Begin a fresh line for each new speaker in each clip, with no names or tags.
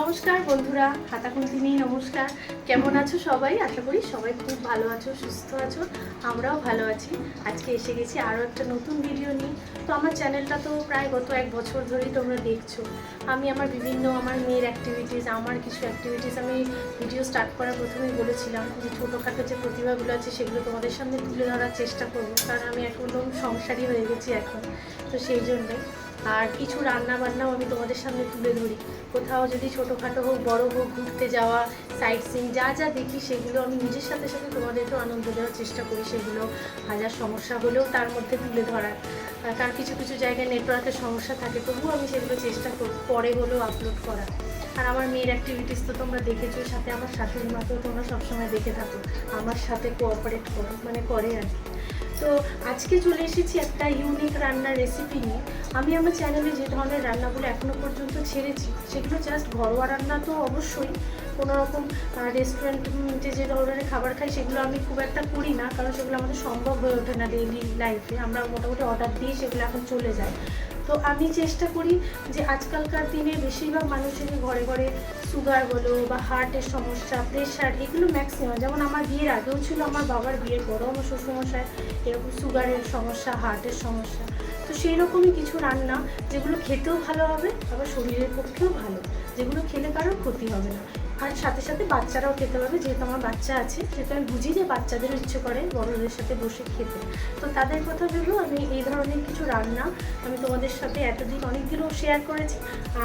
নমস্কার বন্ধুরা, খাতা হাতাকুন্তিনি নমস্কার। কেমন আছো সবাই? আশা করি সবাই খুব ভালো আছো, সুস্থ আছো, আমরাও ভালো আছি। আজকে এসে গেছি আরও একটা নতুন ভিডিও নিয়ে। তো আমার চ্যানেলটা তো প্রায় গত এক বছর ধরেই তোমরা দেখছ। আমি আমার বিভিন্ন আমার মেয়ের অ্যাক্টিভিটিস আমার কিছু অ্যাক্টিভিটিস আমি ভিডিও স্টার্ট করার প্রথমেই বলেছিলাম যে ছোটোখাটো যে প্রতিভাগুলো আছে সেগুলো তোমাদের সামনে তুলে ধরার চেষ্টা করব। কারণ আমি একদম সংসারী হয়ে গেছি এখন, তো সেই জন্যই। আর কিছু রান্না বান্নাও আমি তোমাদের সামনে তুলে ধরি। কোথাও যদি ছোটোখাটো হোক, বড় হোক, ঘুরতে যাওয়া সাইট সিন যা যা দেখি, সেগুলো আমি নিজের সাথে সাথে তোমাদেরকেও আনন্দ দেওয়ার চেষ্টা করি। সেগুলো হাজার সমস্যা হলেও তার মধ্যে তুলে ধরার। কারণ কিছু কিছু জায়গায় নেটওয়ার্কের সমস্যা থাকে, তবুও আমি সেগুলো চেষ্টা করি, পরে হলেও আপলোড করার। আর আমার মেয়ের অ্যাক্টিভিটিস তো তোমরা দেখেছ সাথে আমার শাশুড়ি মাকেও তোমরা সবসময় দেখে থাকো। আমার সাথে কোঅপারেট করো মানে করে আর কি। তো আজকে চলে এসেছি একটা ইউনিক রান্নার রেসিপি নিয়ে। আমি আমার চ্যানেলে যে ধরনের রান্নাগুলো এখনও পর্যন্ত ছেড়েছি, সেগুলো জাস্ট ঘরোয়া রান্না তো অবশ্যই। কোনো রকম রেস্টুরেন্টে যে ধরনের খাবার খাই সেগুলো আমি খুব একটা করি না, কারণ সেগুলো আমাদের সম্ভব হয়ে ওঠে না ডেইলি লাইফে আমরা মোটামুটি অর্ডার দিয়ে সেগুলো এখন চলে যায়। তো আমি চেষ্টা করি যে আজকালকার দিনে বেশিরভাগ মানুষেরই ঘরে ঘরে সুগার বলো বা হার্টের সমস্যা প্রেশার এগুলো ম্যাক্সিমাম যেমন আমার বিয়ের আগেও ছিল আমার বাবার বিয়ের পরেও আমার শ্বশুরমশাই এরকম সুগারের সমস্যা হার্টের সমস্যা। তো সেই রকমই কিছু রান্না, যেগুলো খেতেও ভালো হবে, আবার শরীরের পক্ষেও ভালো। যেগুলো খেলে কারোর ক্ষতি হবে না। আর সাথে সাথে বাচ্চারাও খেতে পারবে, যেহেতু আমার বাচ্চা আছে সেহেতু আমি বুঝি যে বাচ্চাদেরও ইচ্ছে করে বড়দের সাথে বসে খেতে। তো তাদের কথা ভেবেও আমি এই ধরনের কিছু রান্না আমি তোমাদের সাথে এতদিন অনেকদিনও শেয়ার করেছি,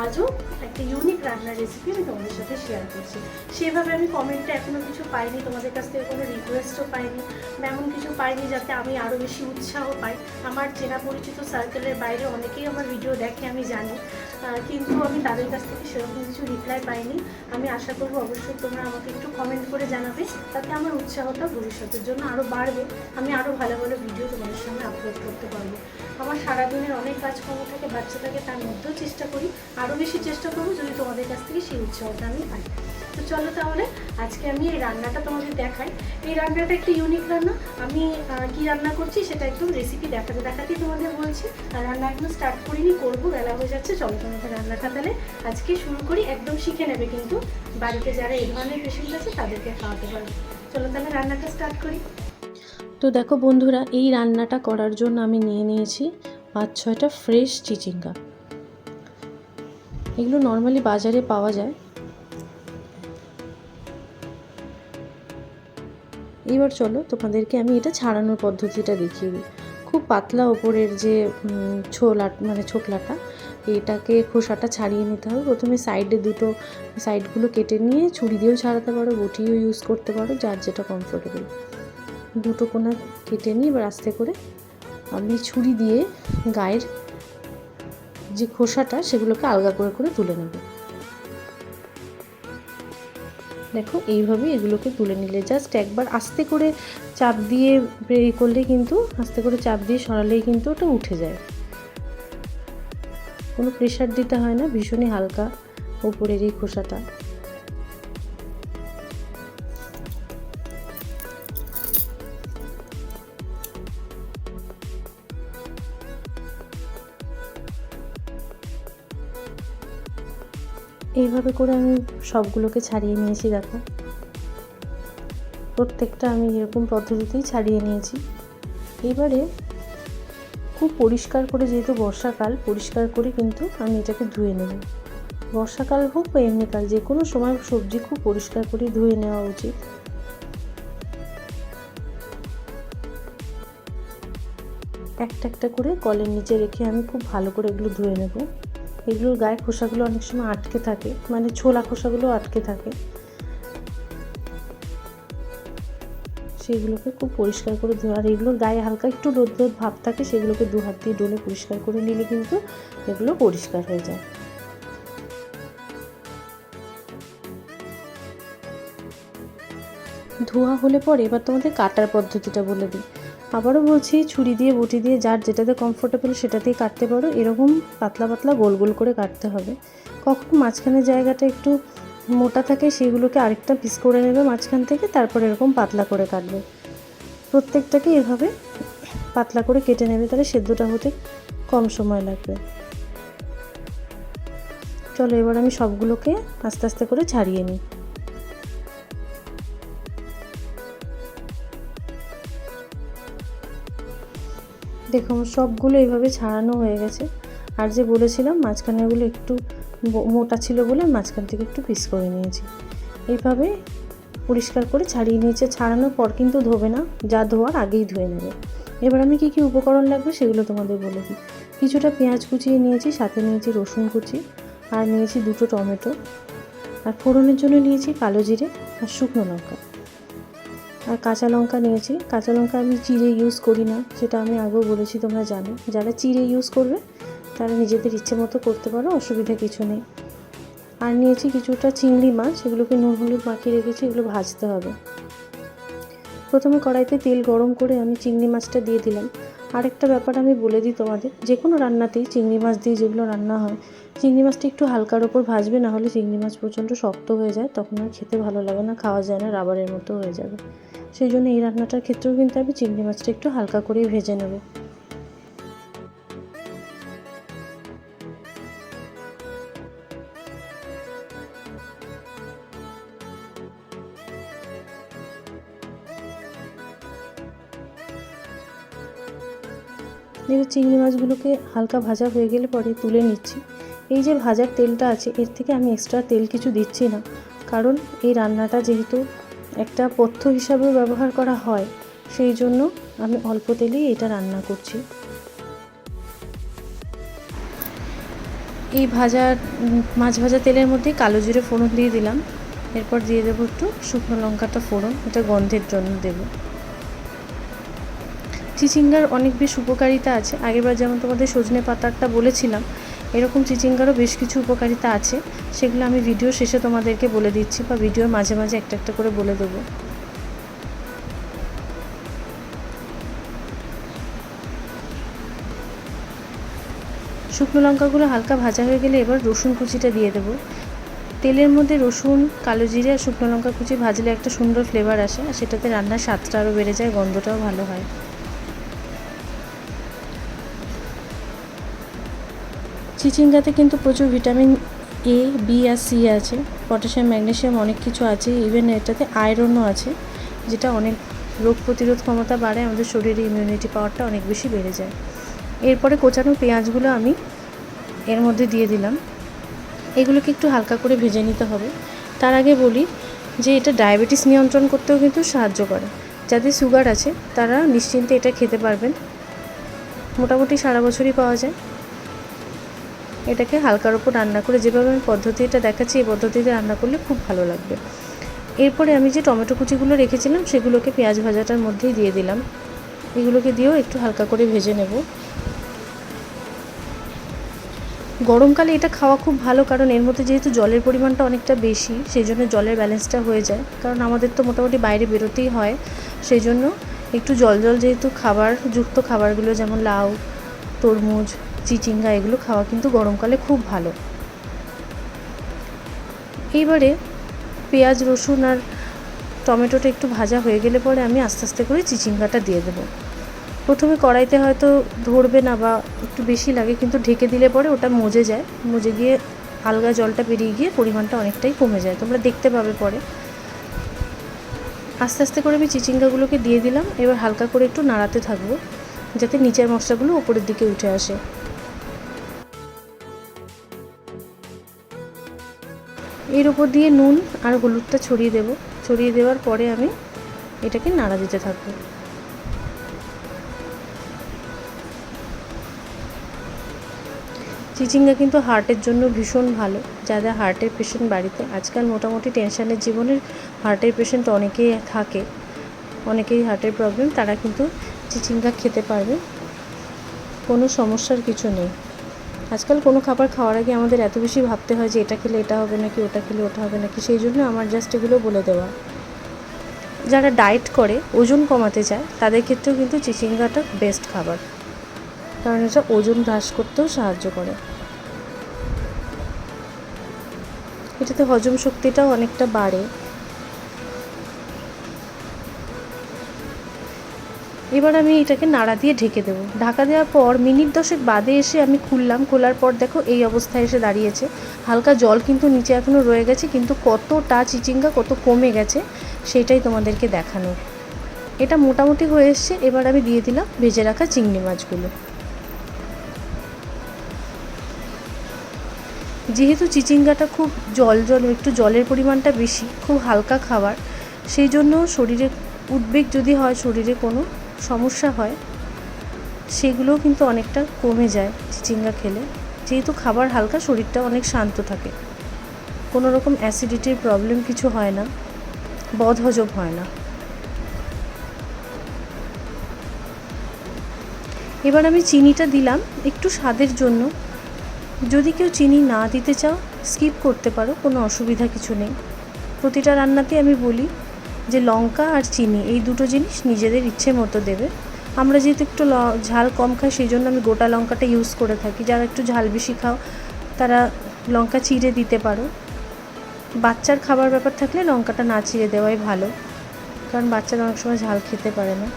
আজও একটা ইউনিক রান্নার রেসিপি আমি তোমাদের সাথে শেয়ার করছি। সেভাবে আমি কমেন্টে এখনও কিছু পাইনি, তোমাদের কাছ থেকে কোনো রিকোয়েস্টও পাইনি, বা এমন কিছু পাইনি যাতে আমি আরও বেশি উৎসাহ পাই। আমার চেনা পরিচিত সার্কেলের বাইরে অনেকেই আমার ভিডিও দেখে, আমি জানি। কিন্তু আমি তাদের কাছ থেকে সেরকম কিছু রিপ্লাই পাইনি। আমি আশা করব অবশ্যই তোমরা আমাকে একটু কমেন্ট করে জানাবে, তাতে আমার উৎসাহটা ভবিষ্যতের জন্য আরও বাড়বে। আমি আরও ভালো ভালো ভিডিও তোমাদের সামনে আপলোড করতে পারব। আমার সারাদিনের অনেক কাজকর্ম থাকে বাচ্চা থাকে তার মধ্যেও চেষ্টা করি। আরও বেশি চেষ্টা করব যদি তোমাদের কাছ থেকে সেই উৎসাহটা আমি পাই। তো চলো তাহলে, আজকে আমি এই রান্নাটা তোমাদের দেখাই। এই রান্নাটা একটা ইউনিক রান্না। আমি কি রান্না করছি সেটা একদম রেসিপি দেখাতে দেখাতেই তোমাদের বলছি। আর রান্না এখনও স্টার্ট করিনি, করব, বেলা হয়ে যাচ্ছে, চলো তোমাদের রান্নাটা তাহলে আজকে শুরু করি, একদম শিখে নেবে কিন্তু বাড়িতে যারা এই ধরনের পেশেন্ট আছে তাদেরকে খাওয়াতে পারবে। চলো তাহলে রান্নাটা স্টার্ট করি।
তো দেখো বন্ধুরা, এই রান্নাটা করার জন্য আমি নিয়ে নিয়েছি পাঁচ ছয়টা ফ্রেশ চিচিঙ্গা। এগুলো নর্মালি বাজারে পাওয়া যায়। এবার চলো, তোমাদেরকে আমি এটা ছাড়ানোর পদ্ধতিটা দেখিয়ে দিই। খুব পাতলা ওপরের যে ছোলা মানে ছোকলাটা, এটাকে খোসাটা ছাড়িয়ে নিতে হবে। প্রথমে সাইডে দুটো, সাইডগুলো কেটে নিয়ে ছুরি দিয়েও ছাড়াতে পারো বটিও ইউজ করতে পারো, যার যেটা কমফোর্টেবল দুটো কোনা কেটে নিই এবার আস্তে করে আমি ছুরি দিয়ে গায়ের যে খোসাটা, সেগুলোকে আলগা করে করে তুলে নেব। দেখো এইভাবে এগুলোকে তুলে নিলে। জাস্ট একবার আস্তে করে চাপ দিয়ে এ করলে কিন্তু, আস্তে করে চাপ দিয়ে সরালেই কিন্তু ওটা উঠে যায়। কোনো প্রেশার দিতে হয় না, ভীষণই হালকা উপরের এই খোসাটা। এইভাবে করে আমি সবগুলোকে ছাড়িয়ে নিয়েছি, দেখো। প্রত্যেকটা আমি এরকম পদ্ধতিতেই ছাড়িয়ে নিয়েছি। এবারে খুব পরিষ্কার করে, যেহেতু বর্ষাকাল, পরিষ্কার করে কিন্তু আমি এটাকে ধুয়ে নেব। বর্ষাকাল হোক বা এমনিকাল যে কোনো সময় সবজি খুব পরিষ্কার করে ধুয়ে নেওয়া উচিত। একটা একটা করে কলের নিচে রেখে আমি খুব ভালো করে এগুলো ধুয়ে নেব। এগুলোর গায়ে খোসাগুলো অনেক সময় আটকে থাকে মানে ছোলা খোসাগুলো আটকে থাকে। সেগুলোকে খুব পরিষ্কার করে ধোয়া, আর এগুলোর গায়ে হালকা একটু রোদ রোদ ভাব থাকে, সেগুলোকে দু হাত দিয়ে ডলে পরিষ্কার করে নিলে কিন্তু এগুলো পরিষ্কার হয়ে যায়। ধোয়া হলে পরে এবার তোমাদের কাটার পদ্ধতিটা বলে দিই। আবারও বলছি, ছুরি দিয়ে, বটি দিয়ে, যার যেটাতে কমফোর্টেবল সেটাতেই কাটতে পারো। এরকম পাতলা পাতলা গোল গোল করে কাটতে হবে। কখন মাঝখানের জায়গাটা একটু মোটা থাকে, সেগুলোকে আরেকটা পিস করে নেবে মাঝখান থেকে, তারপর এরকম পাতলা করে কাটবে। প্রত্যেকটাকে এভাবে পাতলা করে কেটে নেবে, তাহলে সেদ্ধটা হতে কম সময় লাগবে।
চলো এবার আমি সবগুলোকে আস্তে আস্তে করে ছাড়িয়ে নিই। দেখো আমার সবগুলো এইভাবে ছাড়ানো হয়ে গেছে। আর যে বলেছিলাম, মাঝখানেরগুলো একটু মোটা ছিল বলে মাঝখান থেকে একটু পিস করে নিয়েছি। এইভাবে পরিষ্কার করে ছাড়িয়ে নিয়েছে। ছাড়ানোর পর কিন্তু ধোবে না, যা ধোয়ার আগেই ধুয়ে নেবে। এবার আমি কী কী উপকরণ লাগবে সেগুলো তোমাদের বলে দিই। কিছুটা পেঁয়াজ কুচিয়ে নিয়েছি, সাথে নিয়েছি রসুন কুচি, আর নিয়েছি দুটো টমেটো। আর ফোড়নের জন্য নিয়েছি কালো জিরে আর শুকনো লঙ্কা। আর কাঁচা লঙ্কা নিয়েছি। কাঁচা লঙ্কা আমি চিড়ে ইউজ করি না, সেটা আমি আগেও বলেছি, তোমরা জানো। যারা চিড়ে ইউজ করবে, তারা নিজেদের ইচ্ছে মতো করতে পারো, অসুবিধা কিছু নেই। আর নিয়েছি কিছুটা চিংড়ি মাছ সেগুলোকে নুন হলুদ মাখিয়ে রেখেছি, এগুলো ভাজতে হবে। প্রথমে কড়াইতে তেল গরম করে আমি চিংড়ি মাছটা দিয়ে দিলাম। আরেকটা ব্যাপার আমি বলে দিই তোমাদের, যে কোনো রান্নাতেই চিংড়ি মাছ দিয়ে যেগুলো রান্না হয়, চিংড়ি মাছটা একটু হালকার ওপর ভাজবে, না হলে চিংড়ি মাছ প্রচণ্ড শক্ত হয়ে যায়, তখন আর খেতে ভালো লাগে না, খাওয়া যায় না, রাবারের মতো হয়ে যাবে। সেই জন্য এই রান্নাটার ক্ষেত্রেও কিন্তু আমি চিংড়ি মাছটা একটু হালকা করেই ভেজে নেব। এবার চিংড়ি মাছগুলোকে হালকা ভাজা হয়ে গেলে পরে তুলে নিচ্ছি। এই যে ভাজার তেলটা আছে এর থেকে আমি এক্সট্রা তেল কিছু দিচ্ছি না। কারণ এই রান্নাটা যেহেতু একটা পথ্য হিসাবেও ব্যবহার করা হয় সেই জন্য আমি অল্প তেলেই এটা রান্না করছি। এই ভাজা উম, মাছ ভাজা তেলের মধ্যে কালো জিরে ফোড়ন দিয়ে দিলাম। এরপর দিয়ে দেবো একটু শুকনো লঙ্কাটা ফোড়ন এটা গন্ধের জন্য দেবো। চিচিঙ্গার অনেক বেশ উপকারিতা আছে। আগেরবার যেমন তোমাদের সজনে পাতারটা বলেছিলাম, এরকম চিচিঙ্গারও বেশ কিছু উপকারিতা আছে। সেগুলো আমি ভিডিও শেষে তোমাদেরকে বলে দিচ্ছি বা ভিডিওর মাঝে মাঝে একটা একটা করে বলে দেবো। শুকনো লঙ্কাগুলো হালকা ভাজা হয়ে গেলে এবার রসুন কুচিটা দিয়ে দেবো। তেলের মধ্যে রসুন, কালো জিরে আর শুকনো লঙ্কা কুচি ভাজলে একটা সুন্দর ফ্লেভার আসে আর সেটাতে রান্নার স্বাদটা আরও বেড়ে যায়, গন্ধটাও ভালো হয়। চিচিঙ্গাতে কিন্তু প্রচুর ভিটামিন এ বি আর সি আছে, পটাশিয়াম ম্যাগনেসিয়াম অনেক কিছু আছে ইভেন এটাতে আয়রনও আছে, যেটা অনেক রোগ প্রতিরোধ ক্ষমতা বাড়ায়, আমাদের শরীরে ইমিউনিটি পাওয়ারটা অনেক বেশি বেড়ে যায়। এরপরে কোচানো পেঁয়াজগুলো আমি এর মধ্যে দিয়ে দিলাম। এগুলোকে একটু হালকা করে ভেজে নিতে হবে। তার আগে বলি যে এটা ডায়াবেটিস নিয়ন্ত্রণ করতেও কিন্তু সাহায্য করে। যাদের সুগার আছে, তারা নিশ্চিন্তে এটা খেতে পারবেন। মোটামুটি সারা বছরই পাওয়া যায়। এটাকে হালকার ওপর রান্না করে যেভাবে আমি পদ্ধতিটা দেখাচ্ছি, এই পদ্ধতিতে রান্না করলে খুব ভালো লাগবে। এরপরে আমি যে টমেটো কুচিগুলো রেখেছিলাম, সেগুলোকে পেঁয়াজ ভাজাটার মধ্যেই দিয়ে দিলাম। এগুলোকে দিয়েও একটু হালকা করে ভেজে নেব। গরমকালে এটা খাওয়া খুব ভালো, কারণ এর মধ্যে যেহেতু জলের পরিমাণটা অনেকটা বেশি সেই জন্য জলের ব্যালেন্সটা হয়ে যায়। কারণ আমাদের তো মোটামুটি বাইরে বেরোতেই হয় সেই জন্য একটু জল জল যেহেতু খাবার, যুক্ত খাবারগুলো যেমন লাউ, তরমুজ চিচিঙ্গা এগুলো খাওয়া কিন্তু গরমকালে খুব ভালো। এইবারে পেঁয়াজ, রসুন আর টমেটোটা একটু ভাজা হয়ে গেলে পরে আমি আস্তে আস্তে করে চিচিঙ্গাটা দিয়ে দেবো। প্রথমে কড়াইতে হয়তো ধরবে না বা একটু বেশি লাগে, কিন্তু ঢেকে দিলে পরে ওটা মজে যায়। মজে গিয়ে আলগা জলটা বেরিয়ে গিয়ে পরিমাণটা অনেকটাই কমে যায়। তোমরা দেখতে পাবে পরে। আস্তে আস্তে করে আমি চিচিঙ্গাগুলোকে দিয়ে দিলাম। এবার হালকা করে একটু নাড়াতে থাকব, যাতে নিচের মশলাগুলো উপরের দিকে উঠে আসে। এর উপর দিয়ে নুন আর হলুদটা ছড়িয়ে দেব। ছড়িয়ে দেওয়ার পরে আমি এটাকে নাড়া দিতে থাকব। চিচিঙ্গা কিন্তু হার্টের জন্য ভীষণ ভালো, যাদের হার্টের পেশেন্ট বাড়িতে। আজকাল মোটামুটি টেনশনের জীবনের হার্টের পেশেন্ট অনেকেই থাকে, অনেকেই হার্টের প্রবলেম তারা কিন্তু চিচিঙ্গা খেতে পারবে। কোনো সমস্যার কিছু নেই। আজকাল কোনো খাবার খাওয়ার আগে আমাদের এত বেশি ভাবতে হয় যে এটা খেলে এটা হবে নাকি ওটা খেলে ওটা হবে নাকি, সেই জন্য আমার জাস্ট এগুলো বলে দেওয়া। যারা ডায়েট করে, ওজন কমাতে চায়, তাদের ক্ষেত্রেও কিন্তু চিচিঙ্গাটা বেস্ট খাবার। কারণ এটা ওজন হ্রাস করতেও সাহায্য করে। এটাতে হজম শক্তিটাও অনেকটা বাড়ে। এবার আমি এটাকে নাড়া দিয়ে ঢেকে দেবো। ঢাকা দেওয়ার পর মিনিট দশেক বাদে এসে আমি খুললাম। খোলার পর দেখো এই অবস্থায় এসে দাঁড়িয়েছে। হালকা জল কিন্তু নিচে এখনও রয়ে গেছে, কিন্তু কতটা চিচিঙ্গা, কত কমে গেছে সেটাই তোমাদেরকে দেখানো। এটা মোটামুটি হয়ে এসছে। এবার আমি দিয়ে দিলাম ভেজে রাখা চিংড়ি মাছগুলো। যেহেতু চিচিঙ্গাটা খুব জল জল, একটু জলের পরিমাণটা বেশি, খুব হালকা খাবার, সেই জন্য শরীরে উদ্বেগ যদি হয়, শরীরে কোনো সমস্যা হয়, সেগুলোও কিন্তু অনেকটা কমে যায় চিচিঙ্গা খেলে। যেহেতু খাবার হালকা, শরীরটা অনেক শান্ত থাকে। কোনো রকম অ্যাসিডিটির প্রবলেম কিছু হয় না, বদহজম হয় না। এবার আমি চিনিটা দিলাম একটু স্বাদের জন্য। যদি কেউ চিনি না দিতে চাও স্কিপ করতে পারো, কোনো অসুবিধা কিছু নেই। প্রতিটা রান্নাতে আমি বলি যে লঙ্কা আর চিনি, এই দুটো জিনিস নিজেদের ইচ্ছে মতো দেবে। আমরা যেহেতু একটু ঝাল কম খাই, সেই জন্য আমি গোটা লঙ্কাটা ইউজ করে থাকি। যারা একটু ঝাল বেশি খাও, তারা লঙ্কা চিড়ে দিতে পারো। বাচ্চার খাবার ব্যাপার থাকলে লঙ্কাটা না চিড়ে দেওয়াই ভালো, কারণ বাচ্চারা অনেক সময় ঝাল খেতে পারে না।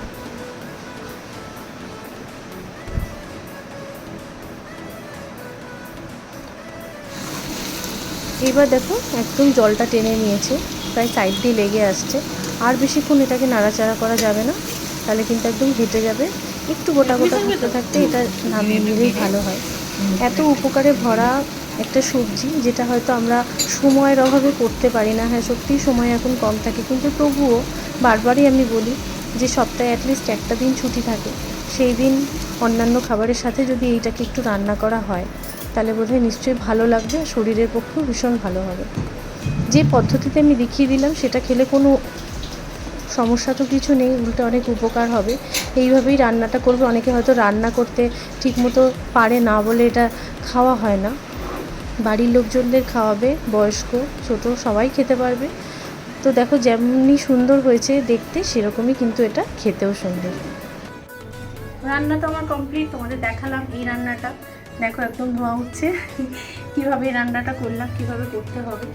এবার দেখো, একদম জলটা টেনে নিয়েছে, প্রায় সাইড দিয়ে লেগে আসছে। আর বেশিক্ষণ এটাকে নাড়াচাড়া করা যাবে না তাহলে কিন্তু একদম ঘেটে যাবে। একটু গোটা গোটা থাকতে থাকতে এটা নামিয়ে নিলেই ভালো হয়। এত উপকারে ভরা একটা সবজি যেটা হয়তো আমরা সময়ের অভাবে করতে পারি না। হ্যাঁ সত্যিই সময় এখন কম থাকে কিন্তু তবুও বারবারই আমি বলি যে সপ্তাহে অ্যাটলিস্ট একটা দিন ছুটি থাকে। সেই দিন অন্যান্য খাবারের সাথে যদি এইটাকে একটু রান্না করা হয় তাহলে বোধহয় নিশ্চয়ই ভালো লাগবে আর শরীরের পক্ষেও ভীষণ ভালো হবে। যে পদ্ধতিতে আমি দেখিয়ে দিলাম সেটা খেলে কোনো সমস্যা তো কিছু নেই, উল্টে অনেক উপকার হবে। এইভাবেই রান্নাটা করবে। অনেকে হয়তো রান্না করতে ঠিকমতো পারে না বলে এটা খাওয়া হয় না। বাড়ির লোকজনদের খাওয়াবে, বয়স্ক, ছোট, সবাই খেতে পারবে। তো দেখো যেমনি সুন্দর হয়েছে দেখতে, সেরকমই কিন্তু এটা খেতেও সুন্দর।
রান্না তো আমার কমপ্লিট তোমাদের দেখালাম এই রান্নাটা। দেখো, একদম ধোয়া উঠছে। কীভাবে রান্নাটা করলাম, কীভাবে করতে হবে।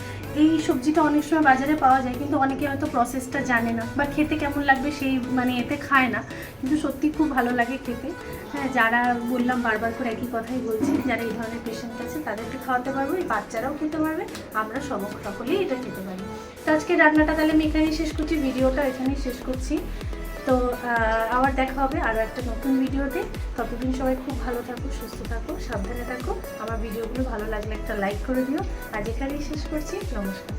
এই সবজিটা অনেক সময় বাজারে পাওয়া যায়, কিন্তু অনেকে হয়তো প্রসেসটা জানে না বা খেতে কেমন লাগবে সেই মানে এতে খায় না। কিন্তু সত্যি খুব ভালো লাগে খেতে। হ্যাঁ যারা বললাম বারবার করে একই কথাই বলছি, যারা এই ধরনের পেশেন্ট আছে, তাদেরকে খাওয়াতে পারব, এই বাচ্চারাও খেতে পারবে, আমরা সকলেই এটা খেতে পারি। তো আজকে রান্নাটা তাহলে আমি এখানেই শেষ করছি, ভিডিওটা এখানেই শেষ করছি। তো আবার দেখা হবে আরও একটা নতুন ভিডিওতে। ততদিন সবাই খুব ভালো থাকো, সুস্থ থাকো, সাবধানে থাকো। আমার ভিডিওগুলো ভালো লাগলে একটা লাইক করে দিও। আজ এখানেই শেষ করছি। নমস্কার।